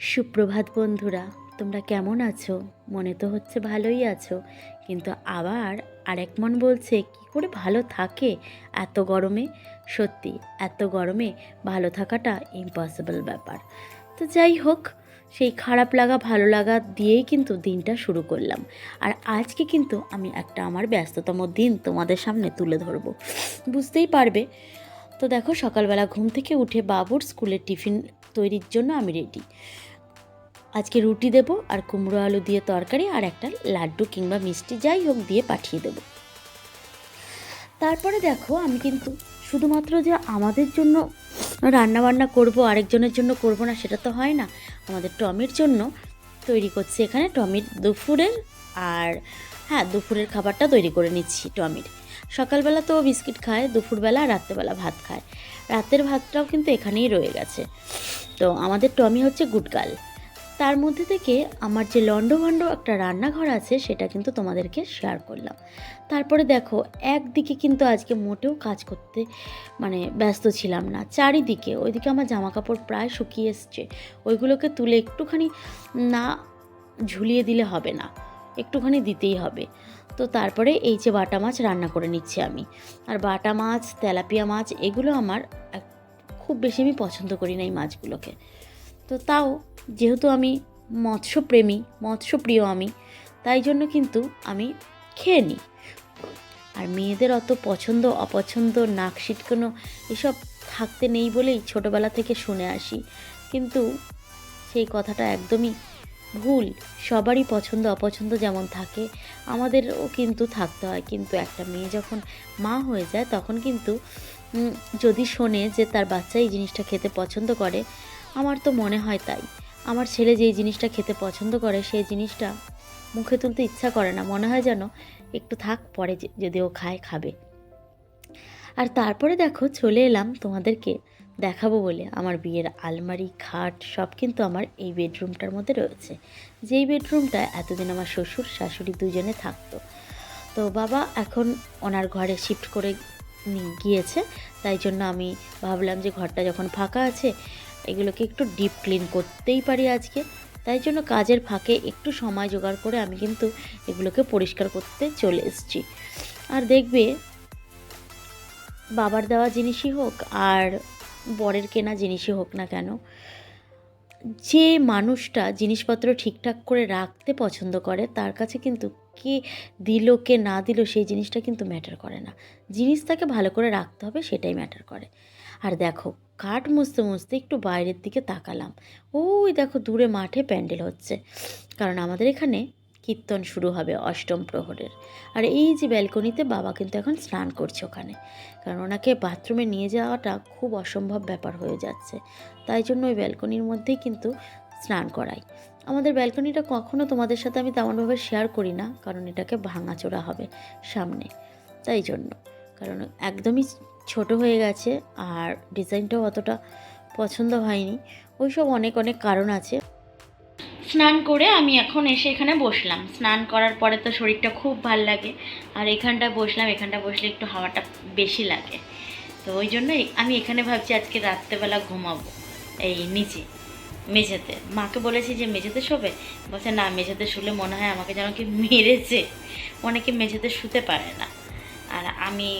সুপ্রভাত বন্ধুরা, তোমরা কেমন আছো? মনে তো হচ্ছে ভালোই আছো। কিন্তু আবার আরেক মন বলছে, কি করে ভালো থাকে এত গরমে? সত্যি, এত গরমে ভালো থাকাটা ইম্পসিবল ব্যাপার। তো যাই হোক, সেই খারাপ লাগা, ভালো লাগা দিয়েই কিন্তু দিনটা শুরু করলাম। আর আজকে কিন্তু আমি একটা আমার ব্যস্ততম দিন তোমাদের সামনে তুলে ধরবো। বুঝতেই পারবে তো দেখো, সকালবেলা ঘুম থেকে উঠে বাবুর স্কুলের টিফিন তৈরির জন্য আমি রেডি। আজকে রুটি দেবো আর কুমড়ো আলু দিয়ে তরকারি আর একটা লাড্ডু কিংবা মিষ্টি যাই হোক দিয়ে পাঠিয়ে দেবো। তারপরে দেখো, আমি কিন্তু শুধুমাত্র যে আমাদের জন্য রান্না বান্না করব, আরেকজনের জন্য করব না, সেটা তো হয় না। আমাদের টমির জন্য তৈরি করছি এখানে টমির দুপুরের আর হ্যাঁ দুপুরের খাবারটা তৈরি করে নিচ্ছি টমির। সকালবেলা তো বিস্কিট খায়, দুপুরবেলা রাত্রেবেলা ভাত খায়। রাতের ভাতটাও কিন্তু এখানেই রয়ে গেছে। তো আমাদের টমি হচ্ছে গুটগাল তার মধ্যে থেকে আমার যে লন্ডভন্ড একটা রান্নাঘর আছে, সেটা কিন্তু তোমাদেরকে শেয়ার করলাম। তারপরে দেখো, একদিকে কিন্তু আজকে মোটেও কাজ করতে মানে ব্যস্ত ছিলাম না। চারিদিকে, ওইদিকে আমার জামা কাপড় প্রায় শুকিয়ে এসছে। ওইগুলোকে তুলে একটুখানি না ঝুলিয়ে দিলে হবে না, একটুখানি দিতেই হবে। তো তারপরে এই যে বাটা মাছ রান্না করে নিচ্ছি আমি। আর বাটা মাছ, তেলাপিয়া মাছ, এগুলো আমার খুব বেশি আমি পছন্দ করি না এই মাছগুলোকে। তো তাও যেহেতু আমি মৎস্যপ্রেমী, মৎস্যপ্রিয় আমি, তাই জন্য কিন্তু আমি খেয়ে নিই। আর মেয়েদের অত পছন্দ, অপছন্দ, নাক সিটকানো এসব থাকতে নেই বলেই ছোটোবেলা থেকে শুনে আসি। কিন্তু সেই কথাটা একদমই ভুল, সবারই পছন্দ, অপছন্দ যেমন থাকে, আমাদেরও কিন্তু থাকতে হয়। কিন্তু একটা মেয়ে যখন মা হয়ে যায়, তখন কিন্তু যদি শোনে যে তার বাচ্চা এই জিনিসটা খেতে পছন্দ করে, আমার তো মনে হয় তাই। আমার ছেলে যেই জিনিসটা খেতে পছন্দ করে, সেই জিনিসটা মুখে তুলতে ইচ্ছা করে না। মনে হয় যেন একটু থাক, পরে যদি ও খায়, খাবে। আর তারপরে দেখো, চলে এলাম তোমাদেরকে দেখাবো বলে আমার বিয়ের আলমারি, খাট সব কিন্তু আমার এই বেডরুমটার মধ্যে রয়েছে। যেই বেডরুমটা এতদিন আমার শ্বশুর, শাশুড়ি দুজনে থাকতো। তো বাবা এখন ওনার ঘরে শিফট করে গিয়েছে। তাই জন্য আমি ভাবলাম যে ঘরটা যখন ফাঁকা আছে, এগুলোকে একটু ডিপ ক্লিন করতেই পারি আজকে। তাই জন্য কাজের ফাঁকে একটু সময় জোগাড় করে আমি কিন্তু এগুলোকে পরিষ্কার করতে চলে এসেছি। আর দেখবে, বাবার দেওয়া জিনিসই হোক আর বরের কেনা জিনিসই হোক না কেন, যে মানুষটা জিনিসপত্র ঠিকঠাক করে রাখতে পছন্দ করে, তার কাছে কিন্তু কে দিল, কে না দিল, সেই জিনিসটা কিন্তু ম্যাটার করে না। জিনিস তাকে ভালো করে রাখতে হবে, সেটাই ম্যাটার করে। আর দেখো, কাঠ মুছতে মুছতে একটু বাইরের দিকে তাকালাম। ওই দেখো, দূরে মাঠে প্যান্ডেল হচ্ছে। কারণ আমাদের এখানে কীর্তন শুরু হবে অষ্টম প্রহরের। আর এই যে ব্যালকনিতে বাবা কিন্তু এখন স্নান করছে ওখানে। কারণ ওনাকে বাথরুমে নিয়ে যাওয়াটা খুব অসম্ভব ব্যাপার হয়ে যাচ্ছে। তাই জন্য ওই ব্যালকনির মধ্যেই কিন্তু স্নান করাই। আমাদের ব্যালকনিটা কখনও তোমাদের সাথে আমি তেমনভাবে শেয়ার করি না, কারণ এটাকে ভাঙাচোরা হবে সামনে। তাই জন্য। কারণ একদমই ছোট হয়ে গেছে আর ডিজাইনটাও অতটা পছন্দ হয়নি। ওইসব অনেক অনেক কারণ আছে। স্নান করে আমি এখন এসে এখানে বসলাম। স্নান করার পরে তো শরীরটা খুব ভালো লাগে। আর এখানটায় বসলাম এখানটা বসলে একটু হাওয়াটা বেশি লাগে। তো ওই জন্য আমি এখানে ভাবছি আজকে রাত্রেবেলা ঘুমাবো। এই নিচে মেঝেতে। মাকে বলেছি যে, মেঝেতে শোবে? বলছে, না, মেঝেতে শুলে মনে হয় আমাকে যেন কি মেরেছে। অনেকে মেঝেতে শুতে পারে না। আর আমি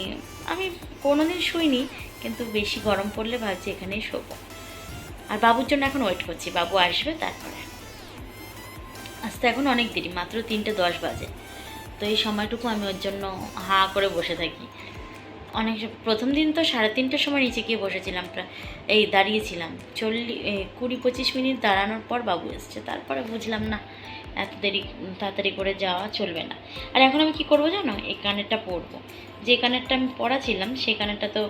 আমি কোনোদিন শুইনি, কিন্তু বেশি গরম পড়লে ভাবছি এখানেই শোবো। আর বাবুর জন্য এখন ওয়েট করছি। বাবু আসবে, তারপরে আসতে এখন অনেক দেরি, মাত্র তিনটে দশ বাজে। তো এই সময়টুকু আমি ওর জন্য হা করে বসে থাকি। অনেক প্রথম দিন তো সাড়ে তিনটের সময় নিচে গিয়ে বসেছিলাম এই দাঁড়িয়েছিলাম। চল্লিশ কুড়ি পঁচিশ মিনিট দাঁড়ানোর পর বাবু এসছে। তারপরে বুঝলাম, না, এত দেরি তাড়াতাড়ি করে যাওয়া চলবে না। আর এখন আমি কি করব জানো? এই কানেরটা পরবো। যে কানেরটা আমি পড়াছিলাম সেই কানেরটা তো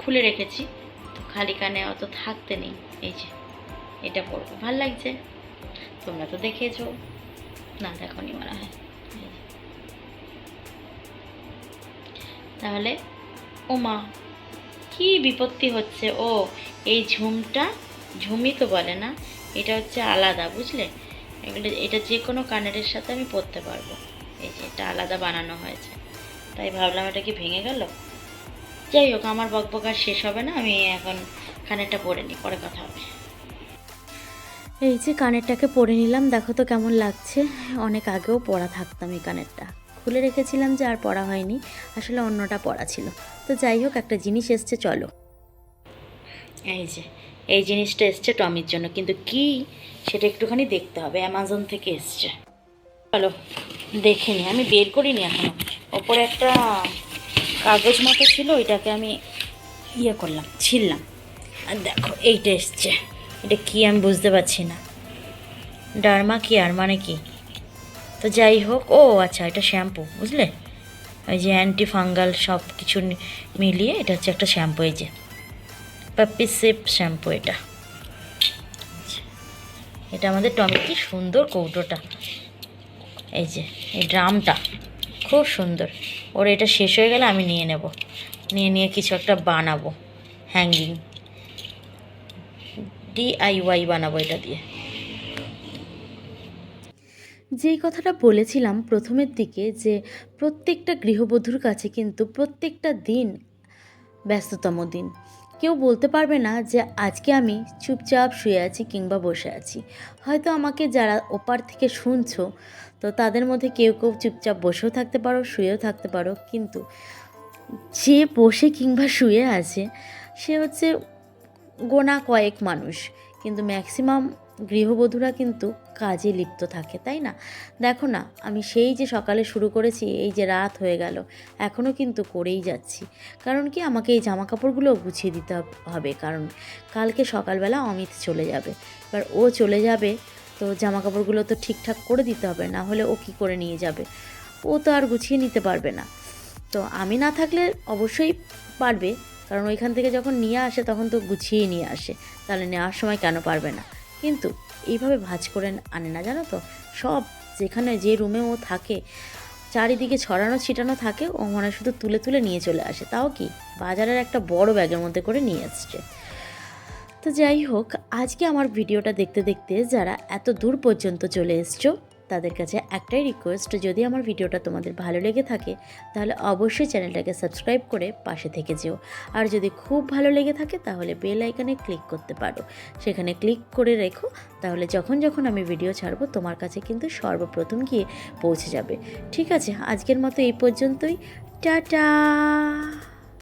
খুলে রেখেছি। তো খালি কানে অত থাকতে নেই। এই যে, এটা পরবো। ভালো লাগছে? তোমরা তো দেখেছ। না, দেখনি মনে হয়। তাহলে ও মা কি বিপত্তি হচ্ছে? ও, এই ঝুমটা, ঝুমই তো বলে না, এটা হচ্ছে আলাদা, বুঝলে? এগুলো, এটা যে কোনো কানেরের সাথে আমি পরতে পারব। এই যে, এটা আলাদা বানানো হয়েছে। তাই ভাবলাম এটা কি ভেঙে গেল? যাই হোক, আমার বকবক আর শেষ হবে না, আমি এখন কানেরটা পরে নিই, পরে কথা হবে। এই যে কানেরটাকে পরে নিলাম, দেখো তো কেমন লাগছে। অনেক আগেও পরা থাকতাম এই কানেরটা। খুলে রেখেছিলাম যে আর পরা হয়নি, আসলে অন্যটা পরা ছিল। তো যাই হোক, একটা জিনিস এসছে, চলো। এই যে, এই জিনিসটা এসছে টমির জন্য, কিন্তু কি সেটা একটুখানি দেখতে হবে, অ্যামাজন থেকে এসছে। চলো, দেখে নি, আমি বের করিনি এখনও। ওপরে একটা কাগজ মতো ছিল, ওইটাকে আমি ইয়ে করলাম ছিললাম আর দেখো, এইটা এসছে। এটা কি আমি বুঝতে পারছি না। ডার্মা কি আর মানে কি? তো যাই হোক, ও আচ্ছা এটা শ্যাম্পু, বুঝলে? ওই যে অ্যান্টি ফাঙ্গাল সব কিছু মিলিয়ে এটা হচ্ছে একটা শ্যাম্পু, এই যে। পাপ্পি সেপ শ্যাম্পু এটা। এটা আমাদের টমেটো সুন্দর কৌটোটা। এই যে, এই ড্রামটা, খুব সুন্দর। ওর এটা শেষ হয়ে গেলে আমি নিয়ে নেব। নিয়ে নিয়ে কিছু একটা বানাবো হ্যাঙ্গিং ডিআইওয়াই বানাবো এটা দিয়ে। যেই কথাটা বলেছিলাম প্রথমের দিকে যে প্রত্যেকটা গৃহবধূর কাছে কিন্তু প্রত্যেকটা দিন ব্যস্ততম দিন। কেউ বলতে পারবে না যে আজকে আমি চুপচাপ শুয়ে আছি কিংবা বসে আছি। হয়তো আমাকে যারা ওপার থেকে শুনছো, তো তাদের মধ্যে কেউ কেউ চুপচাপ বসেও থাকতে পারো, শুয়েও থাকতে পারো, কিন্তু যে বসে কিংবা শুয়ে আছে, সে হচ্ছে গোনা কয়েক মানুষ। কিন্তু ম্যাক্সিমাম গৃহবধূরা কিন্তু কাজে লিপ্ত থাকে, তাই না? দেখো না, আমি সেই যে সকালে শুরু করেছি, এই যে রাত হয়ে গেল এখনও কিন্তু করেই যাচ্ছি। কারণ কি, আমাকে এই জামা কাপড়গুলো গুছিয়ে দিতে হবে কারণ কালকে সকালবেলা অমিত চলে যাবে। এবার ও চলে যাবে, তো জামা কাপড়গুলো তো ঠিকঠাক করে দিতে হবে, না হলে ও কী করে নিয়ে যাবে? ও তো আর গুছিয়ে নিতে পারবে না। তো আমি না থাকলে অবশ্যই পারবে কারণ ওইখান থেকে যখন নিয়ে আসে, তখন তো গুছিয়ে নিয়ে আসে। তাহলে নেওয়ার সময় কেন পারবে না? কিন্তু এইভাবে ভাজ করে আনে না, জানো তো? সব যেখানে যে রুমে ও থাকে, চারিদিকে ছড়ানো ছিটানো থাকে, ও মনে শুধু তুলে তুলে নিয়ে চলে আসে। তাও কি? বাজারের একটা বড় ব্যাগের মধ্যে করে নিয়ে আসছে। তো যাই হোক, আজকে আমার ভিডিওটা দেখতে দেখতে যারা এত দূর পর্যন্ত চলে এসছো তাদের কাছে একটাই রিকোয়েস্ট যদি আমার ভিডিওটা তোমাদের ভালো লেগে থাকে, তাহলে অবশ্যই চ্যানেলটাকে সাবস্ক্রাইব করে পাশে থেকে যেও। আর যদি খুব ভালো লেগে থাকে, তাহলে বেল আইকনে ক্লিক করতে পারো। সেখানে ক্লিক করে রেখো, তাহলে যখন যখন আমি ভিডিও ছাড়বো, তোমার কাছে কিন্তু সর্বপ্রথম গিয়ে পৌঁছে যাবে। ঠিক আছে, আজকের মতো এই পর্যন্তই। টাটা!